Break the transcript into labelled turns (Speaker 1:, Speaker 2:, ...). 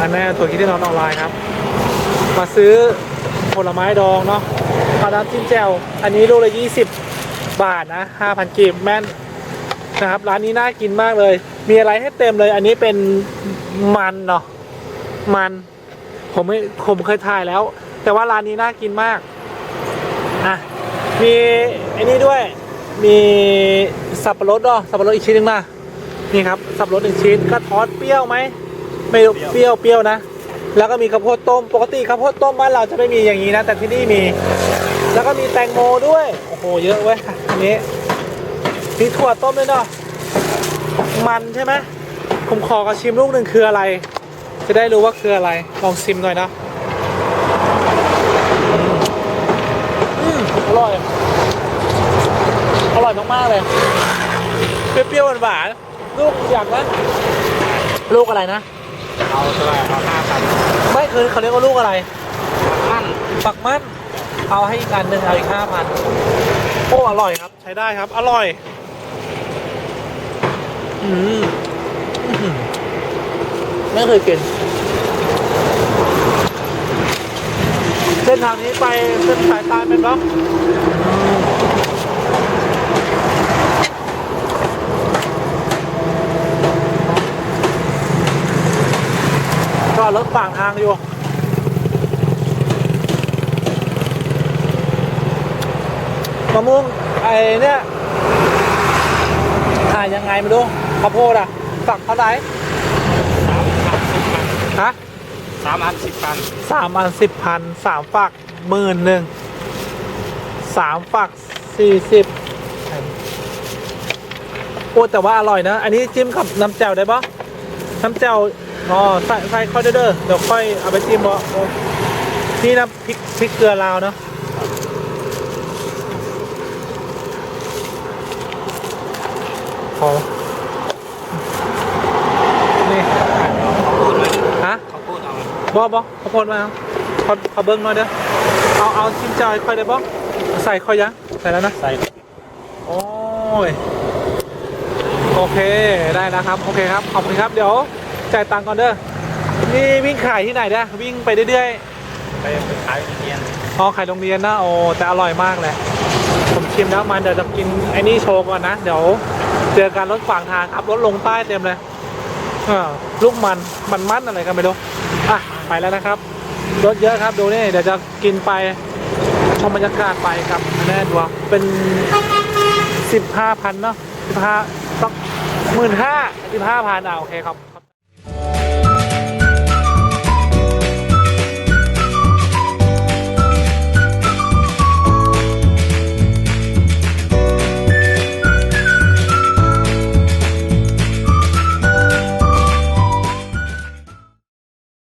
Speaker 1: อันแน่ตัวคิดที่นอนออนไลน์ครับ มาซื้อผลไม้ดองเนาะเอาน้ำจิ้มแจ่วอันนี้ลูกละ20บาทนะ5,000กีบแม่นนะครับร้านนี้น่ากินมากเลย มีอะไรให้เต็มเลย อันนี้เป็นมันเนาะมันผมไม่ผมเคยถ่ายแล้ว แต่ว่าร้านนี้น่ากินมากอะมีไอ้นี่ด้วยมีสับปะรดเนาะสับปะรดอีกชิ้นหนึงมานี่ครับสับปะรดหนึ่งชิ้นกระท้อนเปรี้ยวไหม ไม่รู้เปรี้ยวเปรี้ยวนะ แล้วก็มีข้าวโพดต้ม ปกติข้าวโพดต้มบ้านเราจะไม่มีอย่างนี้นะ แต่ที่นี่มี แล้วก็มีแตงโมด้วย โอ้โห เยอะเว้ยอันนี้มีถั่วต้มด้วยเนาะ มันใช่ไหมผมขอกระชิมลูกหนึ่งคืออะไร จะได้รู้ว่าคืออะไร ลองชิมหน่อยนะอืมอร่อย อร่อยมากๆเลย เปรี้ยวๆหวานๆลูกอยากนะ ลูกอะไรนะ
Speaker 2: เอาเท่าไหร่เอาห้าพัน
Speaker 1: ไม่คือเขาเรียกว่าลูกอะไร
Speaker 2: มั่น
Speaker 1: ปักมั่น เอาให้อีกอันหนึ่งเอาอีกห้าพันโอ้อร่อยครับ ใช้ได้ครับ อร่อย อืมอื้อหือไม่เคยกินเส้นทางนี้ไปเส้นสายใตายเป็นปะก็ รถฝั่งทางอยู่มะม่วงไอ้เนี่ยขายยังไงไม่รู้ข้าวโพดอะฝักเท่าไหร่
Speaker 2: สามพันสิบพัน
Speaker 1: ฮะ
Speaker 2: สามพันสิบพัน
Speaker 1: สามอันสิบพันสามฝักหมื่นหนึ่งสามฝักสี่สิบโอ้แต่ว่าอร่อยนะ อันนี้จิ้มกับน้ำแจ่วได้ปะ น้ำแจ่วอ๋อใส่ใส่ค่อยเด้อเด้อเดี๋ยวค่อยเอาไปจิ้มเนาะนี่น้ำพริกพริกเกลือลาวเนาะขอนี่
Speaker 2: เขาพูดไหม
Speaker 1: ฮะ
Speaker 2: เขาพูดเอา
Speaker 1: บอบอขอโพดมาเอาขอขอเบิ้งหน่อยเด้อเอาเอาชิมจอยค่อยได้บอใส่ค่อยยังใส่แล้วนะ
Speaker 2: ใส่
Speaker 1: โอ้ย โอเคได้แล้วครับ โอเคครับ ขอบคุณครับ เดี๋ยวจ่ายตังค์ก่อนเด้อ นี่วิ่งขายที่ไหนเด้อวิ่งไปเรื่อย
Speaker 2: ไปไปขายที่เรียน
Speaker 1: ๆอ๋อ ขายโรงเรียนนะโอ้แต่อร่อยมากเลย ผมชิมแล้วมันเดี๋ยวจะกินไอ้นี่โชว์ก่อนนะ เดี๋ยวเจอกันรถขวางทางครับรถลงใต้เต็มเลยอ่าลูกมันมันมันอะไรกันไม่รู้อะไปแล้วนะครับ รถเยอะครับดูนี่เดี๋ยวจะกินไปชมบรรยากาศไปครับแน่ดัวเป็นสิบห้าพันเนาะสิบห้า ต้องหมื่นห้าสิบห้าพันอะโอเคครับ